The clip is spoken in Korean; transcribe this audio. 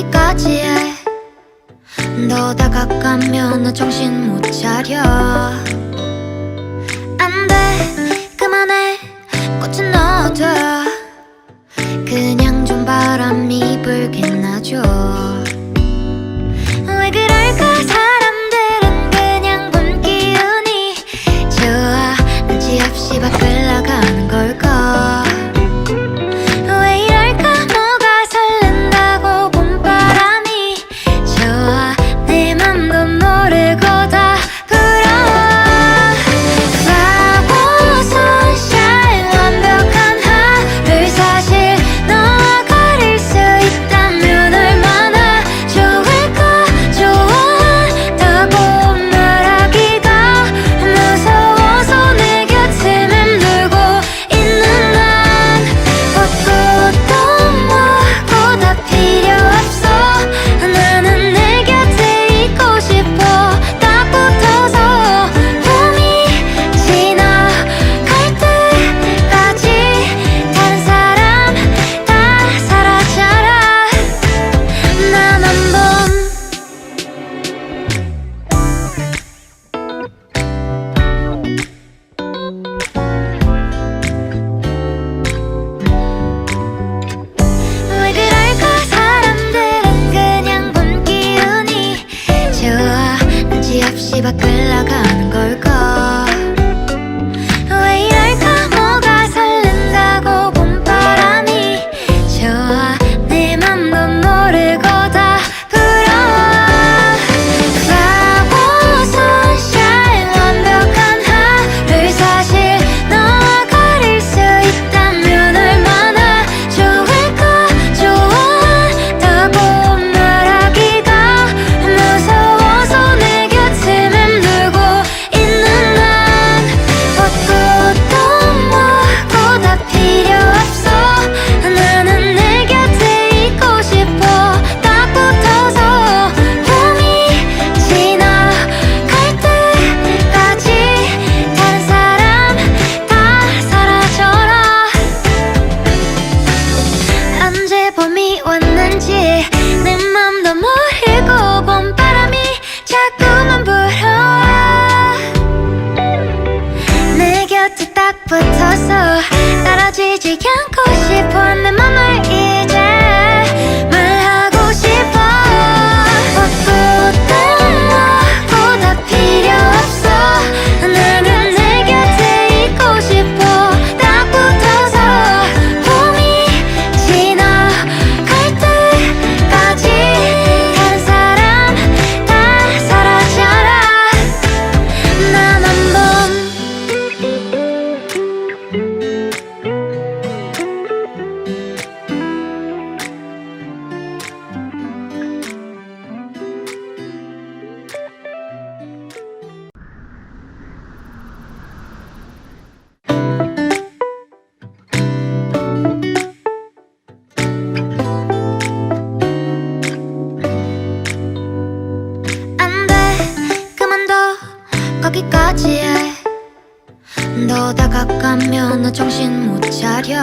여기까지 해 너 다가가면 정신 못 차려. 없이 밖을 나가 언제 봄이 왔는지 더 다가가면 나 정신 못 차려.